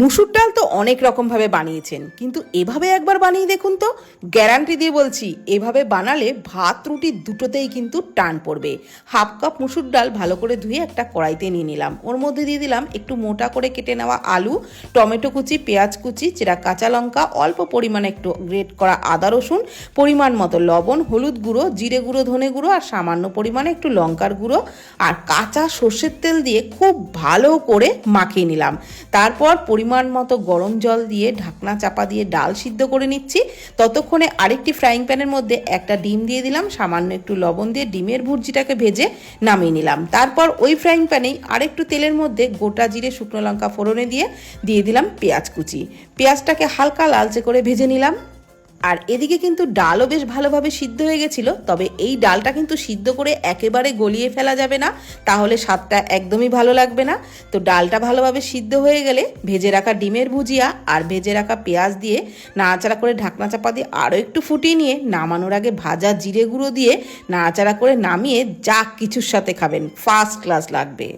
মুসুর ডাল তো অনেক রকমভাবে বানিয়েছেন, কিন্তু এভাবে একবার বানিয়ে দেখুন তো। গ্যারান্টি দিয়ে বলছি, এভাবে বানালে ভাত রুটি দুটোতেই কিন্তু টান পড়বে। হাফ কাপ মুসুর ডাল ভালো করে ধুয়ে একটা কড়াইতে নিয়ে নিলাম। ওর মধ্যে দিয়ে দিলাম একটু মোটা করে কেটে নেওয়া আলু, টমেটো কুচি, পেঁয়াজ কুচি, চেরা কাঁচা লঙ্কা, অল্প পরিমাণে একটু গ্রেট করা আদা রসুন, পরিমাণ মতো লবণ, হলুদ গুঁড়ো, জিরে গুঁড়ো, ধনে গুঁড়ো আর সামান্য পরিমাণে একটু লঙ্কার গুঁড়ো আর কাঁচা সর্ষের তেল দিয়ে খুব ভালো করে মাখিয়ে নিলাম। তারপর পরিমাণ মতো গরম জল দিয়ে ঢাকনা চাপা দিয়ে ডাল সিদ্ধ করে নিচ্ছি। ততক্ষণে আরেকটি ফ্রাইং প্যানের মধ্যে একটা ডিম দিয়ে দিলাম, সামান্য একটু লবণ দিয়ে ডিমের ভুর্জিটাকে ভেজে নামিয়ে নিলাম। তারপর ওই ফ্রাইং প্যানেই আরেকটু তেলের মধ্যে গোটা জিরে, শুকনো লঙ্কা ফোড়নে দিয়ে দিয়ে দিলাম পেঁয়াজ কুচি। পেঁয়াজটাকে হালকা লালচে করে ভেজে নিলাম। আর এদিকে কিন্তু ডালও বেশ ভালোভাবে সিদ্ধ হয়ে গেছিল, তবে এই ডালটা কিন্তু সিদ্ধ করে একেবারে গলিয়ে ফেলা যাবে না, তাহলে স্বাদটা একদমই ভালো লাগবে না। তো ডালটা ভালোভাবে সিদ্ধ হয়ে গেলে ভেজে রাখা ডিমের ভুজিয়া আর ভেজে রাখা পেঁয়াজ দিয়ে নাড়াচাড়া করে ঢাকনা চাপা দিয়ে আরও একটু ফুটিয়ে নিয়ে নামানোর আগে ভাজা জিরে গুঁড়ো দিয়ে নাড়াচাড়া করে নামিয়ে যা কিছুর সাথে খাবেন ফার্স্ট ক্লাস লাগবে।